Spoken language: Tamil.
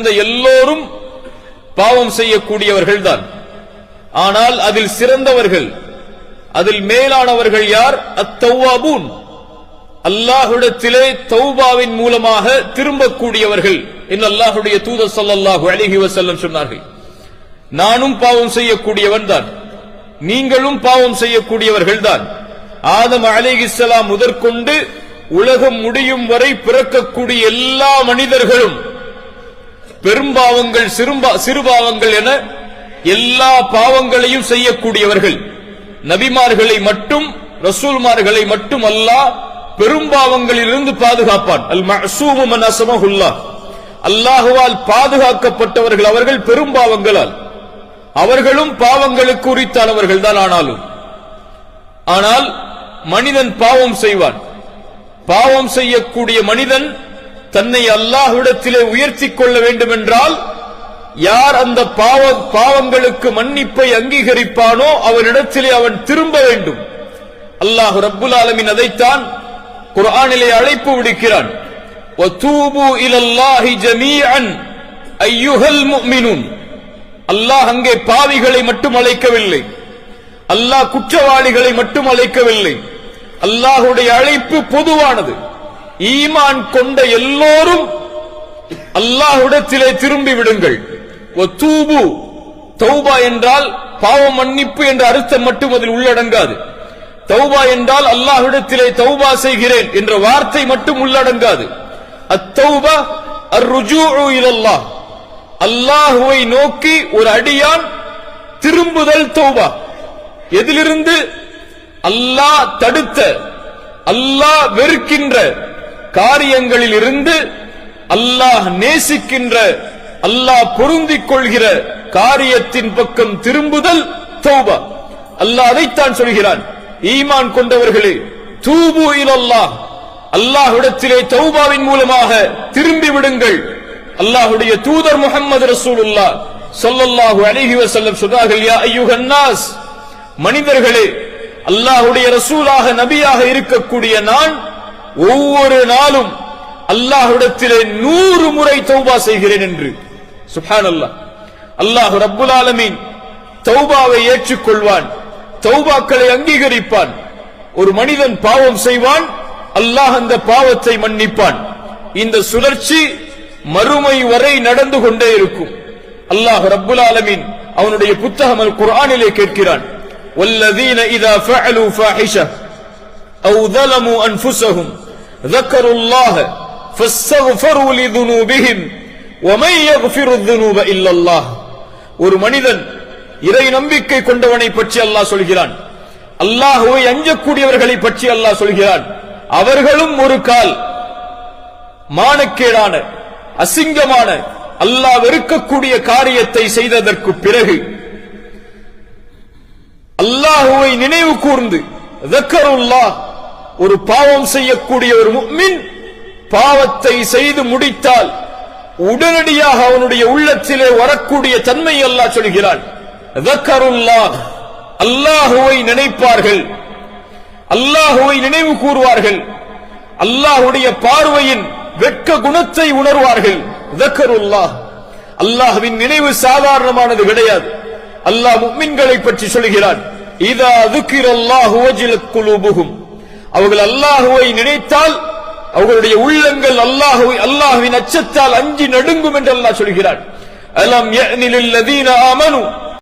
இந்த எல்லோரும் பாவம் செய்யக்கூடியவர்கள் தான் ஆனால் அதில் சிறந்தவர்கள் அதில் மேலானவர்கள் யார்? அத்தௌவாபூன். அல்லாஹுடத்திலே தௌபாவின் மூலமாக திரும்பக்கூடியவர்கள் என்று அல்லாஹுடைய தூதர் சல்லாஹு அழகி வசல்லம் சொன்னார்கள். நானும் பாவம் செய்யக்கூடியவன் தான். நீங்களும் பாவம் செய்யக்கூடியவர்கள் தான். ஆதம் அலைஹிஸ்ஸலாம் முதற்கொண்டு உலகம் முடியும் வரை பிறக்கக்கூடிய எல்லா மனிதர்களும் பெரும்பாவங்கள் சிறுபா சிறுபாவங்கள் என எல்லா பாவங்களையும் செய்யக்கூடியவர்கள். நபிமார்களை மட்டும் ரசூல்மார்களை மட்டும் அல்லாஹ் பெரும்பாவங்களிலிருந்து பாதுகாப்பான். அல் மஅசூமு மன் அல்லாஹுவால் பாதுகாக்கப்பட்டவர்கள் அவர்கள் பெரும்பாவங்களால். அவர்களும் பாவங்களுக்கு உரித்தானவர்கள் தான் ஆனாலும். ஆனால் மனிதன் பாவம் செய்வான். பாவம் செய்யக்கூடிய மனிதன் தன்னை அல்லாஹ்விடத்திலே உயர்த்தி கொள்ள வேண்டும் என்றால் யார் அந்த பாவம் பாவங்களுக்கு மன்னிப்பை அங்கீகரிப்பானோ அவனிடத்திலே அவன் திரும்ப வேண்டும். அல்லாஹ் ரப்புல் ஆலமின் அதைத்தான் குரானிலே அழைப்பு விடுக்கிறான். அல்லாஹ் அங்கே பாவிகளை மட்டும் அழைக்கவில்லை. அல்லாஹ் குற்றவாளிகளை மட்டும் அழைக்கவில்லை. அல்லாஹுடைய அழைப்பு பொதுவானது. ஈமான் கொண்ட எல்லோரும் அல்லாஹுடத்திலே திரும்பி விடுங்கள். ஒத்தூபு தௌபா என்றால் பாவ மன்னிப்பு என்ற அர்த்தம் மட்டும் அதில் உள்ளடங்காது. தௌபா என்றால் அல்லாஹுடத்திலே தௌபா செய்கிறேன் என்ற வார்த்தை மட்டும் உள்ளடங்காது. அத்தௌபா இலல்லாஹ். அல்லாஹுவை நோக்கி ஒரு அடியான் திரும்புதல் தௌபா. எதிலிருந்து அல்லாஹ் தடுத்த அல்லாஹ் வெறுக்கின்ற காரியங்களில் இருந்து அல்லாஹ் நேசிக்கின்ற அல்லாஹ் பொருந்திக் கொள்கிற காரியத்தின் பக்கம் திரும்புதல் தௌபா. அல்லாஹ் அதைத்தான் சொல்கிறான். ஈமான் கொண்டவர்களே தூபு இலல்லாஹ். அல்லாஹுடத்திலே தௌபாவின் மூலமாக திரும்பி விடுங்கள் அல்லாஹுடைய தூதர் முகமது ரசூலுல்லாஹ் சொல்லல்லாஹு அலிஹி வசல்லம் சொன்னார்கள் யா ஐயுகன்னாஸ் மனிதர்களே அல்லாஹுடைய ரசூலாக நபியாக இருக்கக்கூடிய நான் ஒவ்வொரு நாளும் அல்லாஹ்விடத்திலே நூறு முறை தௌபா செய்கிறேன் என்று சுப்ஹானல்லாஹ் அல்லாஹ் ரப்புல் ஆலமீன் தௌபாவை ஏற்றுக்கொள்வான் தௌபாக்களை அங்கீகரிப்பான் ஒரு மனிதன் பாவம் செய்வான் அல்லாஹ் அந்த பாவத்தை மன்னிப்பான் இந்த சுழற்சி மறுமை வரை நடந்து கொண்டே இருக்கும் அல்லாஹ் ரப்புல் ஆலமீன் அவனுடைய புத்தகம் அல் குர்ஆனிலே கேட்கிறான் والذين إذا فعلوا فاحشة أو ظلموا أنفسهم ذكروا الله فاستغفروا لذنوبهم ومن يغفر الذنوب إلا الله ஒரு மனிதன் இறை நம்பிக்கை கொண்டவனை பற்றி அல்லாஹ் சொல்கிறான் அல்லாஹுவை அஞ்சக்கூடியவர்களை பற்றி அல்லாஹ் சொல்கிறான் அவர்களும் ஒரு கால் மானக்கேடான அசிங்கமான அல்லாஹ் வெறுக்கக்கூடிய காரியத்தை செய்ததற்கு பிறகு அல்லாஹுவை நினைவு கூர்ந்து தக்கருல்லாஹ் ஒரு பாவம் செய்யக்கூடிய ஒரு முக்மின் பாவத்தை செய்து முடித்தால் உடனடியாக அவனுடைய உள்ளத்திலே வரக்கூடிய தன்மை அல்லாஹ் சொல்கிறான். அல்லாஹுவை நினைப்பார்கள். அல்லாஹுவை நினைவு கூறுவார்கள். அல்லாஹுடைய பார்வையின் வெட்க குணத்தை உணர்வார்கள். தக்கருல்லாஹ். நினைவு சாதாரணமானது கிடையாது. அல்லாஹ் முக்மின்களை பற்றி சொல்கிறான். இதா துக்கிரல்லாஹு வஜிலத் அவர்கள் அல்லாஹுவை நினைத்தால் அவர்களுடைய உள்ளங்கள் அல்லாஹுவை அல்லாஹுவின் அச்சத்தால் அஞ்சி நடுங்கும் என்று அல்லாஹ் சொல்கிறான். அலம் யஅனில் லதீன